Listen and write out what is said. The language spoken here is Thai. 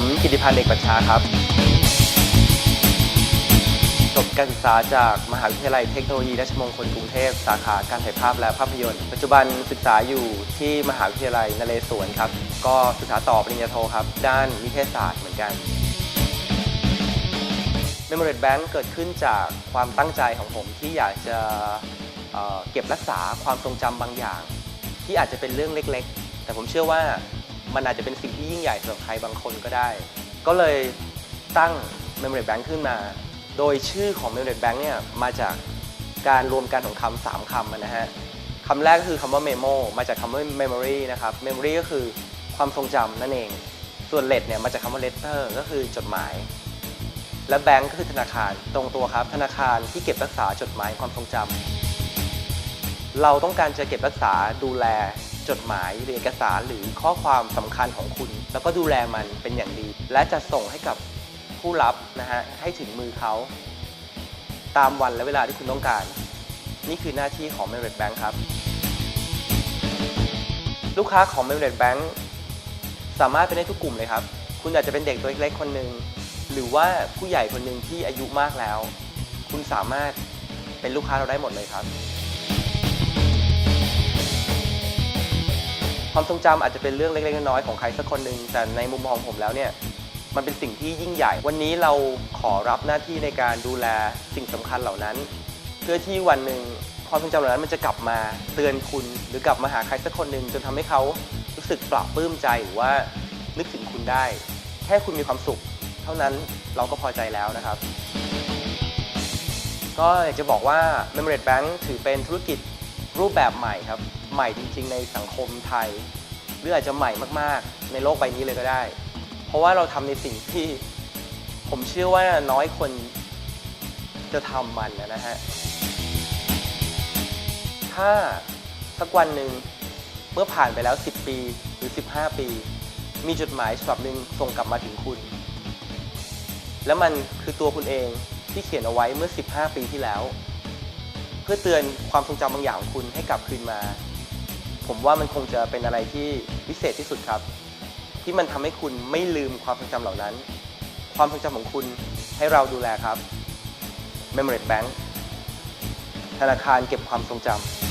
มกิติพันธ์เอกปัญชาครับ จบการศึกษาจากมหาวิทยาลัยเทคโนโลยีราชมงคลกรุงเทพ สาขาการถ่ายภาพและภาพยนตร์ ปัจจุบันศึกษาอยู่ที่มหาวิทยาลัยนเรศวรครับ ก็ศึกษาต่อปริญญาโทครับ ด้านนิเทศศาสตร์เหมือนกัน Memory Bank เกิดขึ้นจากความตั้งใจของผมที่อยากจะเเก็บรักษาความทรงจำบางอย่าง ที่อาจจะเป็นเรื่องเล็ก ๆ แต่ผมเชื่อว่า มันอาจจะเป็นสิ่งที่ยิ่งใหญ่สำหรับใครบางคนก็ได้ ก็เลยตั้ง Memory Bank ขึ้นมา โดยชื่อของ Memory Bank เนี่ยมาจากการรวมกันของคำสามคำนะฮะคำแรกก็คือคำว่า memo มาจากคำว่า memory นะครับ memory ก็คือความทรงจำนั่นเอง ส่วน let เนี่ยมาจากคำว่า letter ก็คือจดหมาย และแบงก์ก็คือธนาคารตรงตัวครับ ธนาคารที่เก็บรักษาจดหมายความทรงจำเราต้องการจะเก็บรักษาดูแล จดหมายหรือเอกสารหรือข้อความสำคัญของคุณ แล้วก็ดูแลมันเป็นอย่างดี และจะส่งให้กับผู้รับนะฮะให้ถึงมือเขา ตามวันและเวลาที่คุณต้องการ นี่คือหน้าที่ของ m e r i t Bank ครับ ลูกค้าของ m e r i t Bank สามารถเป็นได้ทุกกลุ่มเลยครับ คุณอาจจะเป็นเด็กตัวเล็กๆคนหนึ่งหรือว่าผู้ใหญ่คนหนึ่งที่อายุมากแล้ว คุณสามารถเป็นลูกค้าเราได้หมดเลยครับ ความทรงจำอาจจะเป็นเรื่องเล็กๆน้อยๆของใครสักคนหนึ่งแต่ในมุมมองผมแล้วเนี่ยมันเป็นสิ่งที่ยิ่งใหญ่ วันนี้เราขอรับหน้าที่ในการดูแลสิ่งสำคัญเหล่านั้น เพื่อที่วันหนึ่งความทรงจำเหล่านั้นมันจะกลับมาเตือนคุณ หรือกลับมาหาใครสักคนหนึ่งจนทำให้เขารู้สึกปลาบปลื้มใจหรือว่านึกถึงคุณได้ แค่คุณมีความสุข เท่านั้นเราก็พอใจแล้วนะครับ ก็อยากจะบอกว่า Memory Bank ถือเป็นธุรกิจรูปแบบใหม่ครับ ใหม่จริง ๆ ในสังคมไทย หรืออาจจะใหม่มากๆ ในโลกใบนี้เลยก็ได้ เพราะว่าเราทำในสิ่งที่ผมเชื่อว่าน้อยคนจะทำมันนะฮะถ้าสักวันหนึ่งเมื่อผ่านไปแล้ว 10 ปีหรือ 15 ปี มีจดหมายฉบับหนึ่งส่งกลับมาถึงคุณ แล้วมันคือตัวคุณเองที่เขียนเอาไว้เมื่อ 15 ปีที่แล้ว เพื่อเตือนความทรงจำบางอย่างของคุณให้กลับคืนมา ผมว่ามันคงจะเป็นอะไรที่พิเศษที่สุดครับ ที่มันทำให้คุณไม่ลืมความทรงจำเหล่านั้น ความทรงจำของคุณให้เราดูแลครับ Memory Bank ธนาคารเก็บความทรงจำ